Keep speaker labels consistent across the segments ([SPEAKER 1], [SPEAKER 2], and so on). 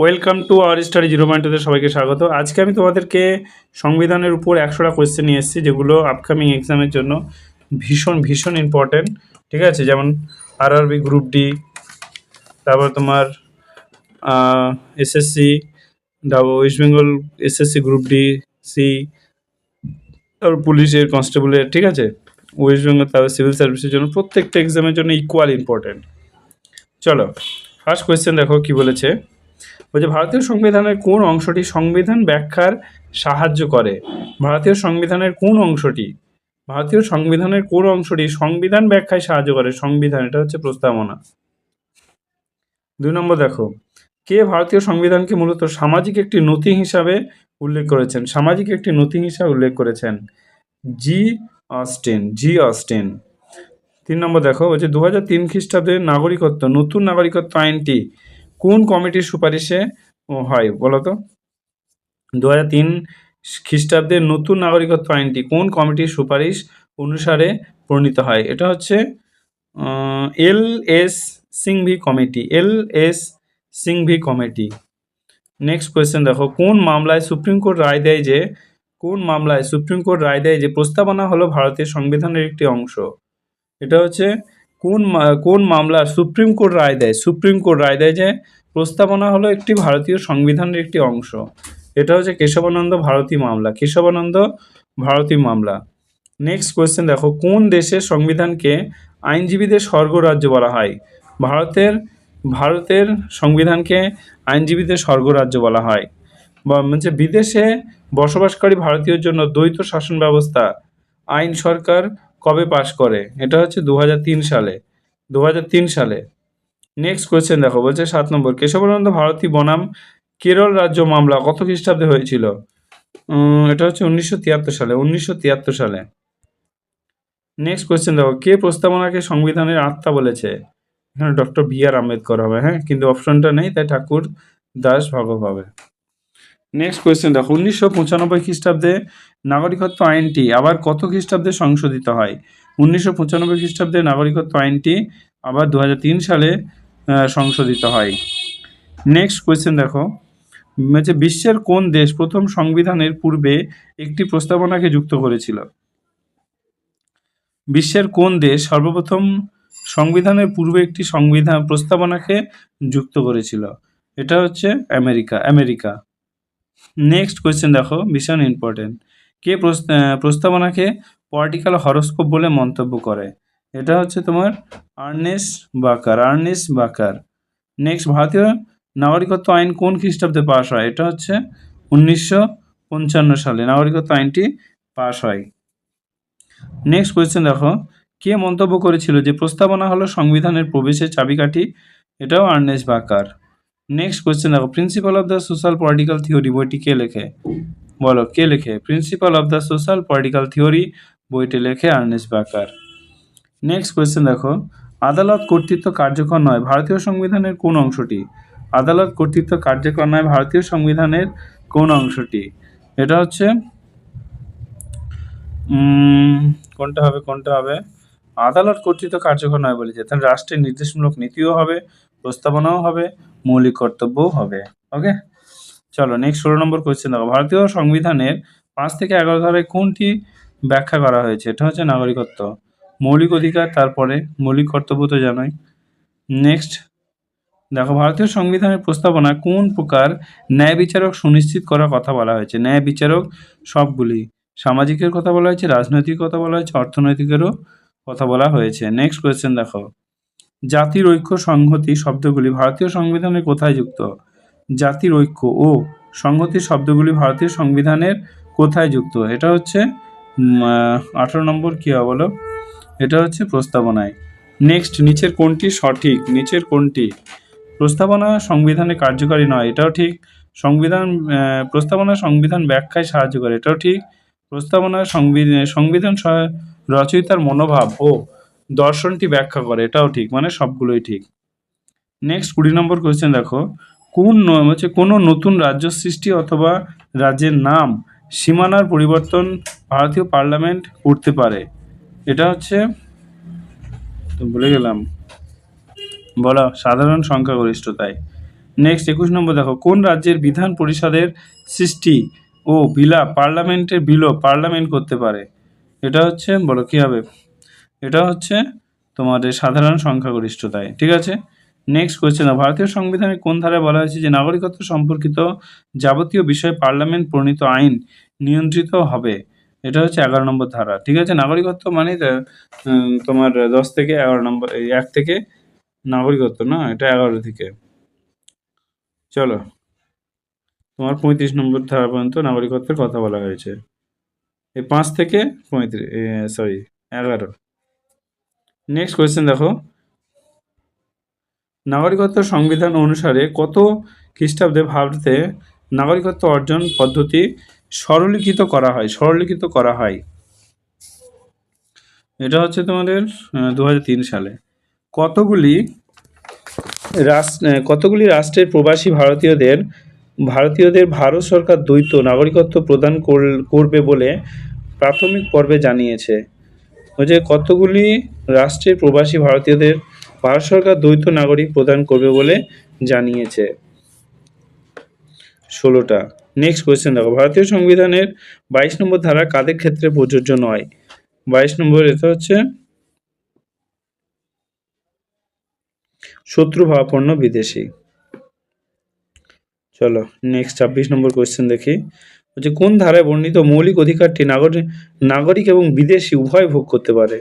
[SPEAKER 1] Welcome to our study zero পয়েন্টতে সবাইকে স্বাগত। আজকে আমি তোমাদেরকে সংবিধানের উপর একশোটা কোয়েশ্চেন নিয়ে এসেছি, যেগুলো আপকামিং এক্সামের জন্য ভীষণ ভীষণ ইম্পর্ট্যান্ট ঠিক আছে? যেমন আরআরবি গ্রুপ ডি তারপর তোমার এসএসসি তারপর West Bengal SSC group D C তারপর পুলিশের কনস্টেবলের ঠিক আছে? ওয়েস্ট বেঙ্গল তারপর সিভিল সার্ভিসের জন্য প্রত্যেকটা এক্সামের জন্য ইকুয়াল ইম্পর্ট্যান্ট চলো ফার্স্ট কোয়েশ্চেন দেখো কি বলেছে। বলছে, ভারতীয় সংবিধানের কোন অংশটি সংবিধান ব্যাখ্যার সাহায্য করে? ভারতীয় সংবিধানের কোন অংশটি? ভারতীয় সংবিধানের কোন অংশটি সংবিধান ব্যাখ্যায় সাহায্য করে? সংবিধান, এটা হচ্ছে প্রস্তাবনা। দুই নম্বর দেখো, কে ভারতীয় সংবিধানকে মূলত সামাজিক একটি নথি হিসাবে উল্লেখ করেছেন? সামাজিক একটি নথি হিসাবে উল্লেখ করেছেন জি অস্টেন জি অস্টেন। তিন নম্বর দেখো, বলছে দু হাজার তিন খ্রিস্টাব্দের নাগরিকত্ব, নতুন নাগরিকত্ব আইনটি কোন কমিটির সুপারিশে হয় বলো তো দু হাজার তিন খ্রিস্টাব্দের নতুন নাগরিকত্ব আইনটি কোন কমিটির সুপারিশ অনুসারে প্রণীত হয়? এটা হচ্ছে L S Singhvi committee, L S Singhvi committee. Next question দেখো, কোন মামলায় সুপ্রিম কোর্ট রায় দেয় যে, কোন মামলায় সুপ্রিম কোর্ট রায় দেয় যে, প্রস্তাবনা হলো ভারতের সংবিধানের একটি অংশ? এটা হচ্ছে কোন কোন মামলা সুপ্রিম কোর্ট রায় দেয়? সুপ্রিম কোর্ট রায় দেয় যে, প্রস্তাবনা হলো একটি ভারতীয় সংবিধানের একটি অংশ। এটা হচ্ছে কেশবানন্দ ভারতী মামলা। কেশবানন্দ ভারতী মামলা। নেক্সট কোয়েশ্চেন দেখো, কোন দেশের সংবিধানকে আইনজীবীদের স্বর্গরাজ্য বলা হয়? ভারতের ভারতের সংবিধানকে আইনজীবীদের স্বর্গরাজ্য বলা হয়। বা হচ্ছে বিদেশে বসবাসকারী ভারতীয়র জন্য দ্বৈত শাসন ব্যবস্থা, আইন সরকার কবে পাশ করে? এটা হচ্ছে দু হাজার তিন সালে। দু হাজার তিন সালে। নেক্সট কোয়েশ্চেন দেখো, বলছে সাত নম্বর, কেশবানন্দ ভারতী বনাম কেরল রাজ্য মামলা কত খ্রিস্টাব্দে হয়েছিল? এটা হচ্ছে উনিশশো তিয়াত্তর সালে, উনিশশো তিয়াত্তর সালে। নেক্সট কোয়েশ্চেন দেখো, কে প্রস্তাবনাকে সংবিধানের আত্মা বলেছে? এখানে ডক্টর বি আর আম্বেদকর হবে হ্যাঁ কিন্তু অপশনটা নেই, তাই ঠাকুর দাস ভগব হবে। নেক্সট কোয়েশ্চেন দেখো, উনিশশো পঁচানব্বই খ্রিস্টাব্দে নাগরিকত্ব আইনটি আবার কত খ্রিস্টাব্দে সংশোধিত হয়? উনিশশো পঁচানব্বই খ্রিস্টাব্দে নাগরিকত্ব আইনটি আবার দু হাজার তিন সালে সংশোধিত হয়। নেক্সট কোয়েশ্চেন দেখো। হচ্ছে বিশ্বের কোন দেশ প্রথম সংবিধানের পূর্বে একটি প্রস্তাবনাকে যুক্ত করেছিল? বিশ্বের কোন দেশ সর্বপ্রথম সংবিধানের পূর্বে একটি সংবিধান প্রস্তাবনাকে যুক্ত করেছিল? এটা হচ্ছে আমেরিকা আমেরিকা। নেক্সট কোয়েশ্চেন দেখো, ভীষণ ইম্পর্টেন্ট কে প্রস্ত- প্রস্তাবনাকে পলিটিক্যাল হরস্কোপ বলে মন্তব্য করে? এটা হচ্ছে তোমার Ernest Barker Ernest Barker. Next, ভারতীয় নাগরিকত্ব আইন কোন খ্রিস্টাব্দে পাশ হয়? এটা হচ্ছে উনিশশো পঞ্চান্ন সালে নাগরিকত্ব আইনটি পাশ হয়। নেক্সট কোয়েশ্চেন দেখো। কে মন্তব্য করেছিল যে প্রস্তাবনা হলো সংবিধানের প্রবেশের চাবিকাঠি? এটাও আর্নেস বাকার। নেক্সট কোয়েশ্চেন দেখো। Principle of the social political theory বইটি কে লেখে? বলো, কে লেখে? Principle of the social political theory বইটি লেখে আর্নেস বাকার নেক্সট কোয়েশ্চেন দেখো। আদালত কর্তৃত্ব কার্যকর নয়, ভারতীয় সংবিধানের কোন অংশটি? আদালত কর্তৃত্ব কার্যকর নয়, ভারতীয় সংবিধানের কোন অংশটি? এটা হচ্ছে কোনটা হবে কোনটা হবে? আদালত কর্তৃত্ব কার্যকর নয় বলেছে, তাহলে রাষ্ট্রের নির্দেশমূলক নীতিও হবে, প্রস্তাবনাও হবে, মৌলিক কর্তব্যও হবে। ওকে চলো নেক্সট ষোলো নম্বর কোয়েশ্চেন দেখো। ভারতীয় সংবিধানের পাঁচ থেকে এগারো ধারায় কোনটি ব্যাখ্যা করা হয়েছে? এটা হচ্ছে নাগরিকত্ব, মৌলিক অধিকার, তারপরে মৌলিক কর্তব্য তো জানোই। নেক্সট দেখো, ভারতীয় সংবিধানের প্রস্তাবনা কোন প্রকার ন্যায় বিচারক সুনিশ্চিত করার কথা বলা হয়েছে? ন্যায় বিচারক সবগুলি, সামাজিকের কথা বলা হয়েছে, রাজনৈতিক কথা বলা হয়েছে, অর্থনৈতিকেরও কথা বলা হয়েছে। নেক্সট কোয়েশ্চেন দেখো। জাতির ঐক্য সংহতি শব্দগুলি ভারতীয় সংবিধানের কোথায় যুক্ত? জাতির ঐক্য ও সংহতি শব্দগুলি ভারতীয় সংবিধানের কোথায় যুক্ত? এটা হচ্ছে আঠারো নম্বর কী বলো? এটা হচ্ছে প্রস্তাবনায়। নেক্সট নিচের কোনটি সঠিক? নিচের কোনটি? প্রস্তাবনা সংবিধানে কার্যকারী নয়, এটাও ঠিক। সংবিধান প্রস্তাবনা সংবিধান ব্যাখ্যায় সাহায্য করে, এটাও ঠিক। প্রস্তাবনা সংবিধান সংবিধান রচয়িতার মনোভাব ও দর্শনটি ব্যাখ্যা করে, এটাও ঠিক মানে সবগুলোই ঠিক। নেক্সট কুড়ি নম্বর কোয়েশ্চেন দেখো। কোন হচ্ছে কোনো নতুন রাজ্য সৃষ্টি অথবা রাজ্যের নাম সীমানার পরিবর্তন ভারতীয় পার্লামেন্ট করতে পারে। এটা হচ্ছে, তো ভুলে গেলাম। বলা, সাধারণ সংখ্যাগরিষ্ঠতায়। নেক্সট একুশ নম্বর দেখো, কোন রাজ্যের বিধান পরিষদের সৃষ্টি ও বিলা পার্লামেন্টের বিলও পার্লামেন্ট করতে পারে? এটা হচ্ছে, বলো কী হবে? এটা হচ্ছে তোমাদের সাধারণ সংখ্যাগরিষ্ঠতায়, ঠিক আছে? নেক্সট কোয়েশ্চেন ভারতীয় সংবিধানে কোন ধারায় বলা হয়েছে যে নাগরিকত্ব সম্পর্কিত যাবতীয় বিষয়ে পার্লামেন্ট প্রণীত আইন নিয়ন্ত্রিত হবে? এটা হচ্ছে এগারো নম্বর ধারা। ঠিক আছে? নাগরিকত্ব মানে তোমার দশ থেকে এগারো নম্বর এক থেকে নাগরিকত্ব, না? এটা এগারো থেকে। চলো। তোমার পঁয়ত্রিশ নম্বর ধারা পর্যন্ত নাগরিকত্বের কথা বলা হয়েছে। এই পাঁচ থেকে পঁয়ত্রিশ সরি এগারো। নেক্সট কোয়েশ্চেন দেখো। নাগরিকত্ব সংবিধান অনুসারে কত খ্রিস্টাব্দে ভারতে নাগরিকত্ব অর্জন পদ্ধতি সরলীকৃত করা হয় সরলীকৃত করা হয়? এটা হচ্ছে তোমাদের দু হাজার তিন সালে। কতগুলি রাষ্ট্র কতগুলি রাষ্ট্রের প্রবাসী ভারতীয়দের ভারতীয়দের ভারত সরকার দ্বৈত নাগরিকত্ব প্রদান করবে বলে প্রাথমিক পর্বে জানিয়েছে। ওই যে কতগুলি রাষ্ট্রের প্রবাসী ভারতীয়দের ভারত সরকার দ্বৈত নাগরিক প্রদান করবে বলে জানিয়েছে। ষোলোটা। নেক্সট কোয়েশ্চেন দেখো। ভারতীয় সংবিধানের বাইশ নম্বর ধারা কাদের ক্ষেত্রে প্রযোজ্য নয়? বাইশ নম্বর এটা হচ্ছে শত্রু ভাবাপন্ন বিদেশি। চলো নেক্সট ছাব্বিশ নম্বর কোয়েশ্চেন দেখি। হচ্ছে কোন ধারায় বর্ণিত মৌলিক অধিকারটি নাগরিক নাগরিক এবং বিদেশি উভয় ভোগ করতে পারে?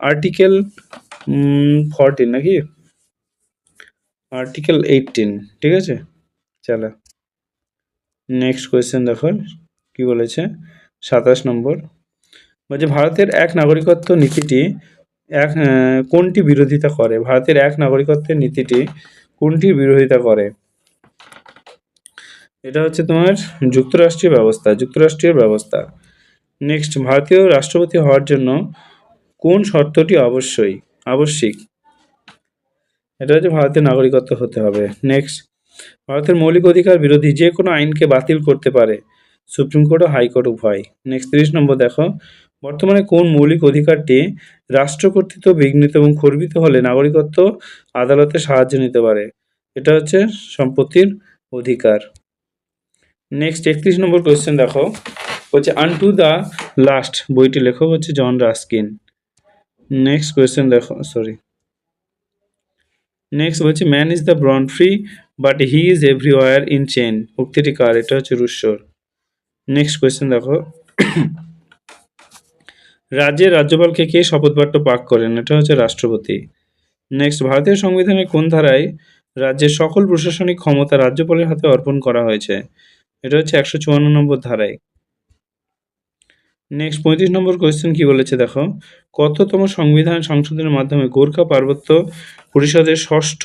[SPEAKER 1] আর্টিকেল ফরটিন নাকি? আর্টিকেল এইটিন ঠিক আছে? চলো। নেক্সট কোয়েশ্চেন দেখো, কি বলেছে? সাতাশ নম্বর। বলছে, ভারতের এক নাগরিকত্ব নীতিটি এক কোনটি বিরোধিতা করে? ভারতের এক নাগরিকত্বের নীতিটি কোনটির বিরোধিতা করে? এটা হচ্ছে তোমার যুক্তরাষ্ট্রীয় ব্যবস্থা যুক্তরাষ্ট্রীয় ব্যবস্থা। নেক্সট ভারতীয় রাষ্ট্রপতি হওয়ার জন্য কোন শর্তটি অবশ্যই? আবশ্যিক। এটা হচ্ছে ভারতের নাগরিকত্ব হতে হবে। নেক্সট ভারতের মৌলিক অধিকার বিরোধী যে কোনো আইনকে বাতিল করতে পারে সুপ্রিম কোর্ট ও হাইকোর্ট উভয়। নেক্সট তিরিশ নম্বর দেখো, বর্তমানে কোন মৌলিক অধিকারটি রাষ্ট্র কর্তৃত্ব বিঘ্নিত এবং খর্বিত হলে নাগরিকত্ব আদালতে সাহায্য নিতে পারে? এটা হচ্ছে সম্পত্তির অধিকার। নেক্সট একত্রিশ নম্বর কোয়েশ্চেন দেখো হচ্ছে আনটু দ্য লাস্ট বইটি লেখক হচ্ছে জন রাস্কিন। নেক্সট কোয়েশ্চেন দেখো সরি নেক্সট বলছে man is the born free but he is everywhere in chain উক্তিটি কার? এটা হচ্ছে রুশ্বর নেক্সট কোয়েশ্চেন দেখো। রাজ্যের রাজ্যপালকে কে শপথবাক্য পাঠ করেন? এটা হচ্ছে রাষ্ট্রপতি। নেক্সট ভারতীয় সংবিধানের কোন ধারায় রাজ্যের সকল প্রশাসনিক ক্ষমতা রাজ্যপালের হাতে অর্পণ করা হয়েছে? এটা হচ্ছে একশো চুয়ান্ন নম্বর ধারায়। নেক্সট পঁয়ত্রিশ নম্বর কোয়েশ্চেন কি বলেছে দেখো? কততম সংবিধান সংশোধনের মাধ্যমে গোর্খা পার্বত্য পরিষদের ষষ্ঠ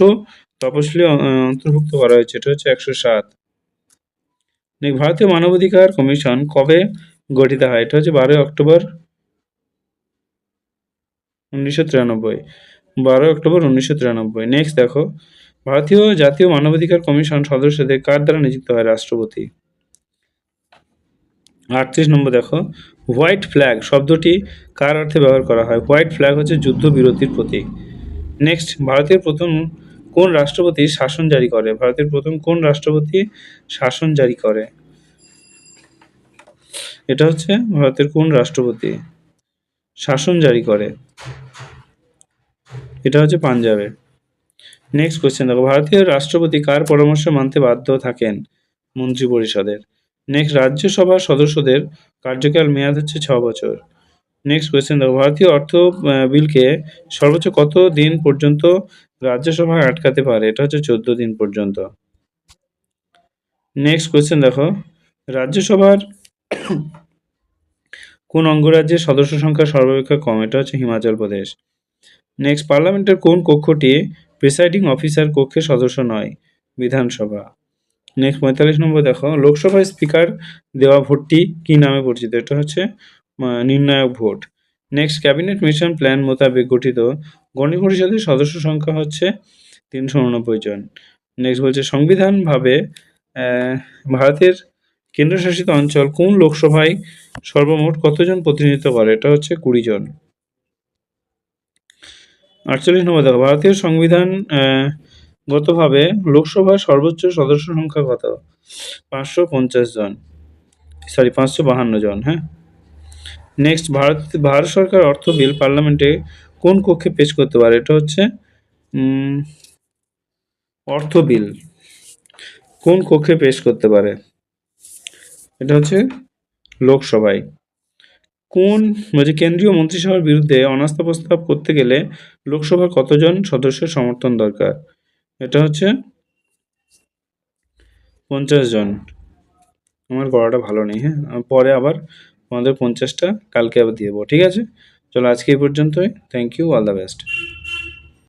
[SPEAKER 1] তপশিলি অন্তর্ভুক্ত করা হয়েছে? এটা হচ্ছে একশো সাত। ভারতীয় মানবাধিকার কমিশন কবে গঠিত হয়? এটা হচ্ছে বারোই অক্টোবর উনিশশো তিরানব্বই। বারোই অক্টোবর উনিশশো তিরানব্বই। নেক্সট দেখো, ভারতীয় জাতীয় মানবাধিকার কমিশন সদস্যদের কার দ্বারা নিযুক্ত হয় রাষ্ট্রপতি? আটত্রিশ নম্বর দেখো, হোয়াইট ফ্ল্যাগ শব্দটি কার অর্থে ব্যবহার করা হয়? হোয়াইট ফ্ল্যাগ হচ্ছে যুদ্ধ বিরতির প্রতীক। নেক্সট, ভারতের প্রথম কোন রাষ্ট্রপতি শাসন জারি করে? ভারতের প্রথম কোন রাষ্ট্রপতি শাসন জারি করে? এটা হচ্ছে ভারতের কোন রাষ্ট্রপতি শাসন জারি করে? এটা হচ্ছে পাঞ্জাবে নেক্সট কোয়েশ্চেন দেখো, ভারতীয় রাষ্ট্রপতি কার পরামর্শ মানতে বাধ্য থাকেন মন্ত্রী পরিষদের নেক্সট রাজ্যসভার সদস্যদের কার্যকাল মেয়াদ হচ্ছে ছ বছর। নেক্সট কোয়েশ্চেন দেখো, ভারতীয় অর্থ বিলকে সর্বোচ্চ কত দিন পর্যন্ত রাজ্যসভায় আটকাতে পারে? এটা হচ্ছে চোদ্দ দিন পর্যন্ত। নেক্সট কোয়েশ্চেন দেখো, রাজ্যসভার কোন অঙ্গরাজ্যের সদস্য সংখ্যা সর্বাপেক্ষা কম? এটা হচ্ছে হিমাচল প্রদেশ। নেক্সট পার্লামেন্টের কোন কক্ষটি প্রিসাইডিং অফিসার কক্ষের সদস্য নয়? বিধানসভা। নেক্সট পঁয়তাল্লিশ নম্বর দেখো। লোকসভায় স্পিকার দেওয়া ভোটটি কি নামে পরিচিত? এটা হচ্ছে নির্ণায়ক vote. Next cabinet mission plan মোতাবেক গঠিত গণি সদস্য সংখ্যা হচ্ছে তিনশো উননব্বই জন। নেক্সট বলছে, সংবিধানভাবে ভারতের কেন্দ্রশাসিত অঞ্চল কোন লোকসভায় সর্বমোট কতজন প্রতিনিধিত্ব করে? এটা হচ্ছে কুড়ি জন। আটচল্লিশ নম্বর দেখো, ভারতীয় সংবিধান গতভাবে লোকসভার সর্বোচ্চ সদস্য সংখ্যা কত? পাঁচশো পঞ্চাশ জন। সরি, পাঁচশো বাহান্ন জন হ্যাঁ? নেক্সট ভারত ভারত সরকার অর্থ বিল পার্লামেন্টে কোন কক্ষে পেশ করতে পারে? এটা হচ্ছে অর্থ বিল। কোন কক্ষে পেশ করতে পারে? এটা হচ্ছে লোকসভায়। কোন বলছে কেন্দ্রীয় মন্ত্রিসভার বিরুদ্ধে অনাস্থা প্রস্তাব করতে গেলে লোকসভার কতজন সদস্যের সমর্থন দরকার? এটা হচ্ছে পঞ্চাশ জন। আমার গড়াটা ভালো নেই হ্যাঁ? পরে আবার আমাদের পঞ্চাশটা কালকে আবার দিয়ে দেবো, ঠিক আছে? চলো আজকে এই পর্যন্তই। Thank you all the best